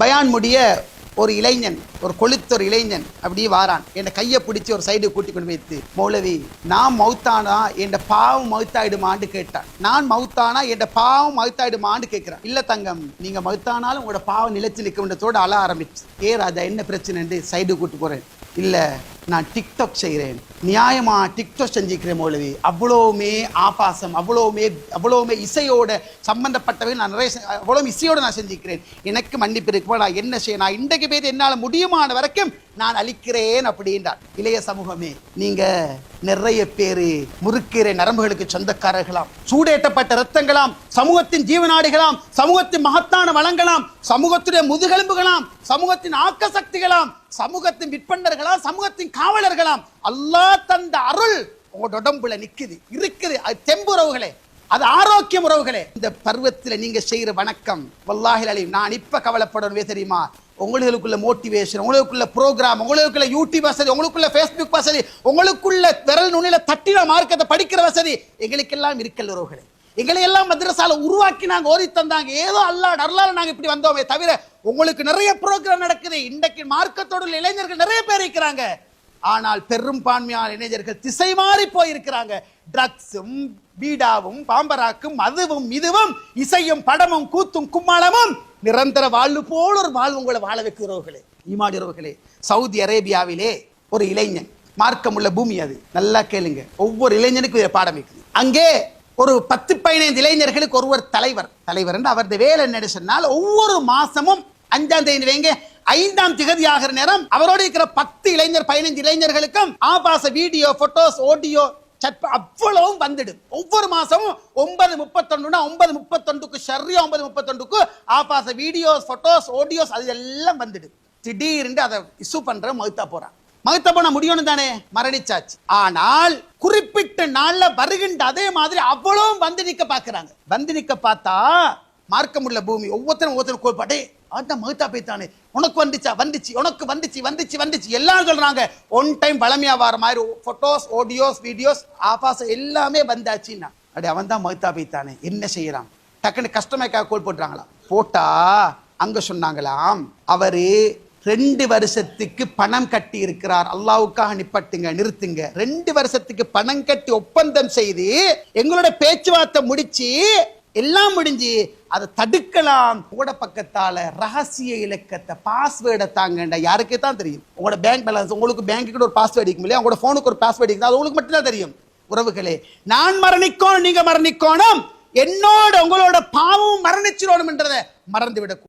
பயான் முடிய ஒரு இளைஞன் ஒரு கொளுத்த ஒரு இளைஞன் அப்படியே வாரான். என் கையை பிடிச்சி ஒரு சைடு கூட்டி கொண்டு வைத்து மௌலவி நான் மௌத்தானா? என் பாவம் மௌத்தாயிடுமான்னு கேட்டான். நான் மௌத்தானா? என் பாவம் மௌத்தாயிடுமான்னு கேட்கிறேன். இல்ல தங்கம் நீங்க மௌத்தானாலும் உங்களோட பாவம் நிலைச்சு நிற்கும்ன்றதோடு அழ ஆரம்பிச்சு. ஏ ராஜா என்ன பிரச்சனைன்னு சைடு கூட்டு போறேன். இல்லை நான் டிக்டாக் செய்கிறேன். நியாயமா டிக்டாக் செஞ்சுக்கிறேன் மௌலவி. அவ்வளோவுமே ஆபாசம் அவ்வளோவுமே அவ்வளோவுமே இசையோட சம்பந்தப்பட்டவை நான் நிறைய அவ்வளோ இசையோட நான் செஞ்சுக்கிறேன். எனக்கு மன்னிப்பு இருக்குமா? நான் என்ன செய்ய நான் இன்றைக்கு பேர் என்னால் முடியுமான வரைக்கும் நான் அளிக்கிறேன் அப்படின்றார். இளைய சமூகமே நீங்க நிறைய பேரு முறுக்கிற நரம்புகளுக்கு சொந்தக்காரர்களாம். சூடேற்றப்பட்ட ரத்தங்களாம் சமூகத்தின் ஜீவநாடிகளாம் சமூகத்தின் மகத்தான வளங்களாம் சமூகத்துடைய முதுகெலும்புகளாம் சமூகத்தின் ஆக்க சக்திகளாம் சமூகத்தின் விற்பனர்களாம் சமூகத்தின் காவலர்களாம். அல்லாஹ் தந்த அருள் உங்களோட உடம்புல நிக்குது இருக்குது. அது தெம்புறவுகளே அது ஆரோக்கியம் உறவுகளே. இந்த பருவத்தில் நீங்க செய்யற வணக்கம் வல்லாஹில் அலி நான் இப்ப கவலைப்படவே தெரியுமா? உங்களுக்குள்ள மோட்டிவேஷன் உங்களுக்குள்ள ப்ரோக்ராம் உங்களுக்குள்ள யூடியூப் வசதி உங்களுக்குள்ள ஃபேஸ்புக் வசதி உங்களுக்குள்ள விரல் நுனில தட்டின மார்க்கத்தை படிக்கிற வசதி எங்களுக்கெல்லாம் இருக்கல் உறவுகளே. எங்களை எல்லாம் மதரசால உருவாக்கி நாங்கள் ஓதி தந்தாங்க ஏதோ அல்லா நர்லால நாங்கள் இப்படி வந்தோமே தவிர உங்களுக்கு நிறைய ப்ரோக்ராம் நடக்குது. இன்றைக்கு மார்க்கத்தோடு இளைஞர்கள் நிறைய பேர் இருக்கிறாங்க. ஆனால் பெரும்பான்மையான இளைஞர்கள் திசை மாறி போயிருக்கிறாங்க. ட்ரக்ஸும் பீடாவும் பாம்பராக்கும் அதுவும் இதுவும் இசையும் படமும் கூத்தும் கும்மாளமும் நிரந்தர வாழ்வு போல ஒரு வாழ்வு உங்களை வாழ வைக்கிறவர்களே ஈமாடுகிறவர்களே சவுதி அரேபியாவிலே ஒரு இளைஞன் மார்க்கமுள்ள பூமி அது. நல்லா கேளுங்க. ஒவ்வொரு இளைஞனுக்கும் இதை பாடம் வைக்குது அங்கே ஒரு பத்து பதினைந்து இளைஞர்களுக்கு ஒருவர் தலைவர். தலைவர் என்று அவரது வேலை என்ன சொன்னால் ஒவ்வொரு மாசமும் அஞ்சாம் தேதி வைங்க ஐந்தாம் திகதி ஆகிற நேரம் அவரோட இருக்கிற பத்து இளைஞர் பதினைந்து இளைஞர்களுக்கும் ஆபாச வீடியோ போட்டோஸ் ஆடியோ சட் அவ்வளவும் வந்துடும். ஒவ்வொரு மாசமும் ஒன்பது முப்பத்தொன்னுனா ஒன்பது முப்பத்தொண்டுக்கு ஷர்ரி ஒன்பது முப்பத்தொண்டுக்கு ஆபாச வீடியோஸ் போட்டோஸ் ஆடியோஸ் அது எல்லாம் வந்துடும். திடீர்னு அதை இஷ்யூ பண்ற மகுத்தா போறான் மகுத்தா போன முடியும்னு தானே? மரணிச்சாச்சு. ஆனால் குறிப்பிட்ட நாள்ல வருகின்ற அதே மாதிரி அவ்வளவும் வந்து நிக்க பாக்குறாங்க. வந்து நிக்க பார்த்தா மார்க்கமுள்ள பூமி ஒவ்வொருத்தரும் ஒவ்வொருத்தரும் கோல்பாட்டே அதான் மகுத்தா போய்த்தானே உனக்கு வந்துச்சா? வந்துச்சு. உனக்கு வந்துச்சு. வந்துச்சு. வந்துச்சு. எல்லாரும் சொல்றாங்க. ஒன் டைம் பழமையா வர மாதிரி ஃபோட்டோஸ் ஆடியோஸ் வீடியோஸ் ஆபாசம் எல்லாமே வந்தாச்சுன்னா. அப்படி அவன் தான் மகுத்தா போய்த்தானே என்ன செய்யறான்? டக்குன்னு கஸ்டமருக்காக கோல் போட்டுறாங்களா போட்டா அங்க சொன்னாங்களாம் அவரு ரெண்டு வருஷத்துக்கு பணம் கட்டி இருக்கிறார். அல்லாவுக்காக நிப்பட்டுங்க நிறுத்துங்க. ரெண்டு வருஷத்துக்கு பணம் கட்டி ஒப்பந்தம் செய்து எங்களோட பேச்சுவார்த்தை முடிச்சு எல்லாம் முடிஞ்சு அதை தடுக்கலாம். கூட பக்கத்தால் ரகசிய இலக்கத்தை பாஸ்வேர்டை தாங்கண்டா. யாருக்கே தான் தெரியும். உங்களோட பேங்க் பேலன்ஸ் உங்களுக்கு பேங்க்கு ஒரு பாஸ்வேர்டு இருக்கும் இல்லையா? உங்களோட ஃபோனுக்கு ஒரு பாஸ்வேர்டு இருக்குது? அது உங்களுக்கு மட்டும்தான் தெரியும். உறவுகளே நான் மரணிக்கோணும் நீங்கள் மரணிக்கோணும். என்னோட உங்களோட பாவம் மரணிச்சிடணும் என்றதை மறந்து விடக்கூடாது